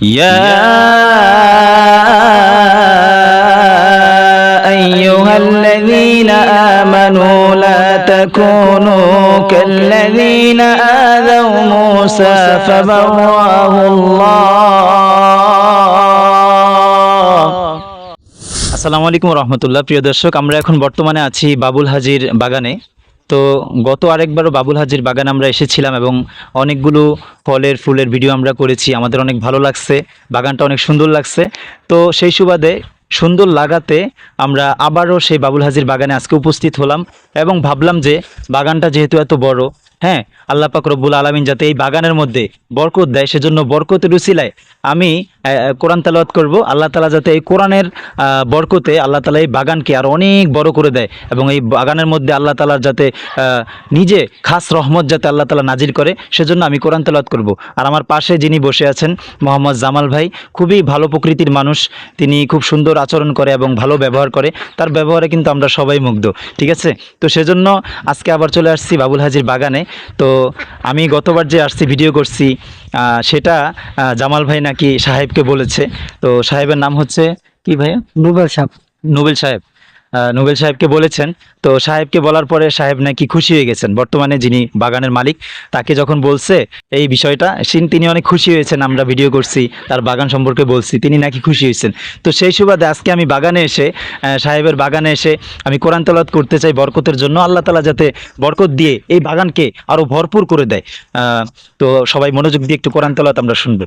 يا أيها الذين آمنوا لا تكونوا كالذين آذوا موسى فبرأه الله আসসালামু আলাইকুম রহমতুল্লাহ প্রিয় দর্শক আমরা এখন বর্তমানে আছি বাবুল হাজির বাগানে তো গত আরেকবারও বাবুল হাজির বাগান আমরা এসেছিলাম এবং অনেকগুলো ফলের, ফুলের ভিডিও আমরা করেছি। আমাদের অনেক ভালো লাগছে, বাগানটা অনেক সুন্দর লাগছে। তো সেই সুবাদে সুন্দর লাগাতে আমরা আবারও সেই বাবুল হাজির বাগানে আজকে উপস্থিত হলাম এবং ভাবলাম যে বাগানটা যেহেতু এত বড় হ্যাঁ আল্লাহ পাক রব্বুল আলমিন যাতে এই বাগানের মধ্যে বরকত দেয়, সেজন্য বরকতের উসিলায় আমি কোরআন তালাওয়াত করব। আল্লাহ তালা যাতে এই কোরআনের বরকতে আল্লাহ তালা এই বাগানকে আর অনেক বড় করে দেয় এবং এই বাগানের মধ্যে আল্লাহ তালার যাতে নিজে খাস রহমত যাতে আল্লাহ তালা নাজির করে, সেজন্য আমি কোরআন তালাওয়াত করব। আর আমার পাশে যিনি বসে আছেন, মোহাম্মদ জামাল ভাই, খুবই ভালো প্রকৃতির মানুষ, তিনি খুব সুন্দর আচরণ করে এবং ভালো ব্যবহার করে, তার ব্যবহারে কিন্তু আমরা সবাই মুগ্ধ, ঠিক আছে? তো সেজন্য আজকে আবার চলে আসছি বাবুল হাজির বাগানে। তো আমি গতবার যে আসছি ভিডিও করছি সেটা জামাল ভাই নাকি সাহেবকে বলেছে। তো সাহেবের নাম হচ্ছে কি ভাইয়া? নোবেল সাহেব। নোবেল সাহেব। নোবেল সাহেবকে বলেছেন। তো সাহেবকে বলার পরে সাহেব নাকি খুশি হয়ে গেছেন। বর্তমানে যিনি বাগানের মালিক, তাকে যখন বলছে এই বিষয়টা, সিন- তিনি অনেক খুশি হয়েছেন, আমরা ভিডিও করছি, তার বাগান সম্পর্কে বলছি, তিনি নাকি খুশি হয়েছেন। তো সেই সুবাদে আজকে আমি বাগানে এসে সাহেবের বাগানে এসে আমি কোরআন তলাত করতে চাই বরকতের জন্য। আল্লাহ তালা যাতে বরকত দিয়ে এই বাগানকে আরও ভরপুর করে দেয়। তো সবাই মনোযোগ দিয়ে একটু কোরআন তলাত আমরা শুনব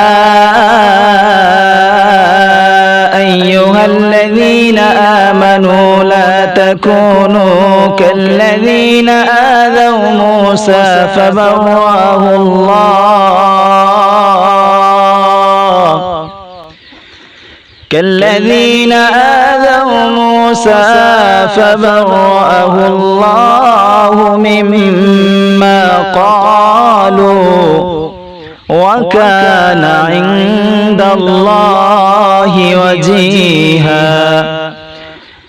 تكونوا كالذين آذوا موسى فبرأه الله. كالذين آذوا موسى فبرأه الله مما قالوا وكان عند الله وجيها.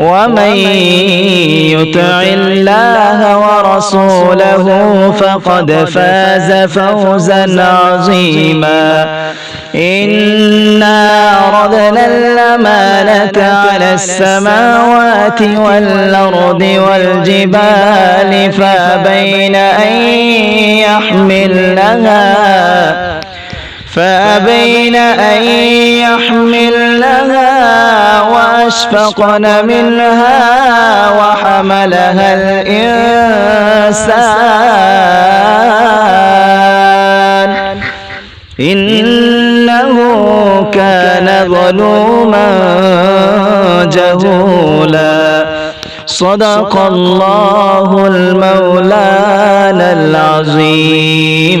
ومن يطع الله ورسوله فقد فاز فوزا عظيما. إنا عرضنا الأمانة على السماوات والأرض والجبال فأبين أن يحملنها فأبين أن يحملنها وأشفقن منها وحملها الإنسان. إنه كان ظلوما جهولا. صدق الله المولانا العظيم.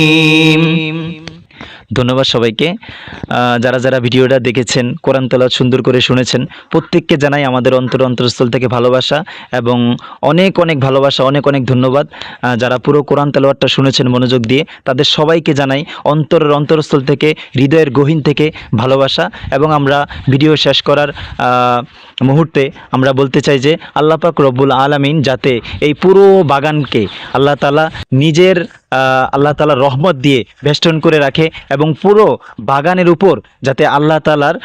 ধন্যবাদ সবাইকে। যারা যারা ভিডিওটা দেখেছেন, কোরআন তেলাওয়াত সুন্দর করে শুনেছেন, প্রত্যেককে জানাই আমাদের অন্তর অন্তরস্থল থেকে ভালোবাসা এবং অনেক অনেক ভালোবাসা, অনেক অনেক ধন্যবাদ। যারা পুরো কোরআন তেলাওয়াতটা শুনেছেন মনোযোগ দিয়ে, তাদের সবাইকে জানাই অন্তরের অন্তরস্থল থেকে, হৃদয়ের গহীন থেকে ভালোবাসা এবং আমরা ভিডিও শেষ করার মুহূর্তে আমরা বলতে চাই যে, আল্লাহ পাক রব্বুল আলামিন যাতে এই পুরো বাগানকে আল্লাহ তালা নিজের আল্লাহ তালার রহমত দিয়ে বেষ্টন করে রাখে এবং পুরো বাগানের উপর যাতে আল্লাহ তালার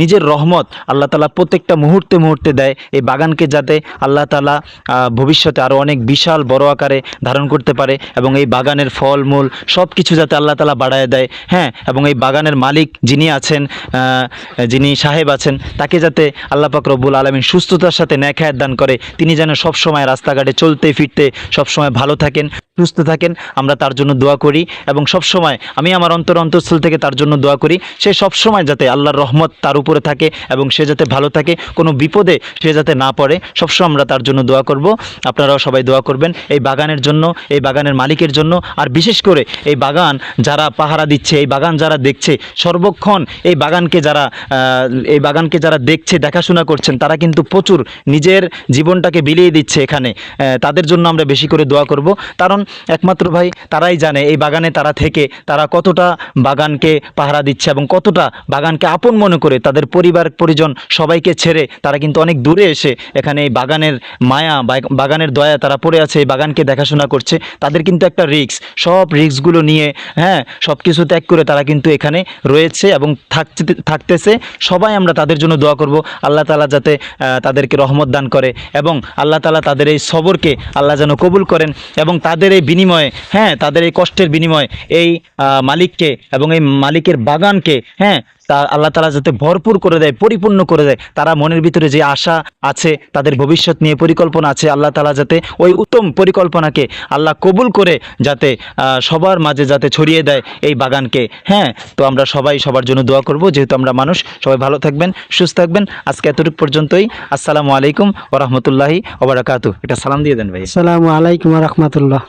নিজের রহমত আল্লাহ তালা প্রত্যেকটা মুহূর্তে মুহূর্তে দেয়। এই বাগানকে যাতে আল্লাহ তালা ভবিষ্যতে আরও অনেক বিশাল বড় আকারে ধারণ করতে পারে এবং এই বাগানের ফল মূল সব কিছু যাতে আল্লাহ তালা বাড়ায় দেয়। হ্যাঁ এবং এই বাগানের মালিক যিনি আছেন যিনি সাহেব আছেন, তাকে যাতে আল্লাহ পাক রব্বুল আলমিন সুস্থতার সাথে ন্যাখায়াত দান করে। তিনি যেন সবসময় রাস্তাঘাটে চলতে ফিরতে সবসময় ভালো থাকেন, সুস্থ থাকেন। আমরা তার জন্য দোয়া করি এবং সবসময় আমি আমার অন্তর অন্তঃস্থল থেকে তার জন্য দোয়া করি। সে সবসময় যাতে আল্লাহর রহমত তার উপরে থাকে এবং সে যাতে ভালো থাকে, কোনো বিপদে সে যাতে না পড়ে সবসময় আমরা তার জন্য দোয়া করব। আপনারাও সবাই দোয়া করবেন এই বাগানের জন্য, এই বাগানের মালিকের জন্য। আর বিশেষ করে এই বাগান যারা পাহারা দিচ্ছে, এই বাগান যারা দেখছে, সর্বক্ষণ এই বাগানকে যারা এই বাগানকে যারা দেখছে, দেখাশোনা করছেন, তারা কিন্তু প্রচুর নিজের জীবনটাকে বিলিয়ে দিচ্ছে এখানে। তাদের জন্য আমরা বেশি করে দোয়া করব। কারণ একমাত্র ভাই, তারাই জানে এই বাগানে তারা থেকে তারা কতটা বাগানকে পাহারা দিচ্ছে এবং কতটা বাগানকে আপন মনে করে তাদের পরিবার, পরিজন সবাইকে ছেড়ে তারা কিন্তু অনেক দূরে এসে এখানে এই বাগানের মায়া বাগানের দয়া তারা পড়ে আছে, এই বাগানকে দেখাশোনা করছে। তাদের কিন্তু একটা রিক্স সব রিক্সগুলো নিয়ে হ্যাঁ সব কিছু ত্যাগ করে তারা কিন্তু এখানে রয়েছে এবং থাকতে, থাকতেছে। সবাই আমরা তাদের জন্য দোয়া করব। আল্লাহ তালা যাতে তাদেরকে রহমত দান করে এবং আল্লাহ তালা তাদের এই সবরকে আল্লাহ যেন কবুল করেন এবং তাদের এই বিনিময়ে হ্যাঁ তাদের এই কষ্টের বিনিময়ে এই মালিককে এবং এই মালিকের বাগানকে হ্যাঁ তা আল্লাহ তালা যাতে ভরপুর করে দেয়, পরিপূর্ণ করে দেয়, তারা মনের ভিতরে যে আশা আছে, তাদের ভবিষ্যৎ নিয়ে পরিকল্পনা আছে, আল্লাহ তালা যাতে ওই উত্তম পরিকল্পনাকে আল্লাহ কবুল করে যাতে সবার মাঝে যাতে ছড়িয়ে দেয় এই বাগানকে হ্যাঁ তো আমরা সবাই সবার জন্য দোয়া করব, যেহেতু আমরা মানুষ, সবাই ভালো থাকবেন, সুস্থ থাকবেন, আজকে এতটুকু পর্যন্তই, আসসালামু আলাইকুম ওরহমতুল্লাহি ওবরাকাতু এটা সালাম দিয়ে দেন ভাই। আসসালামু আলাইকুম রহমতুল্লাহ।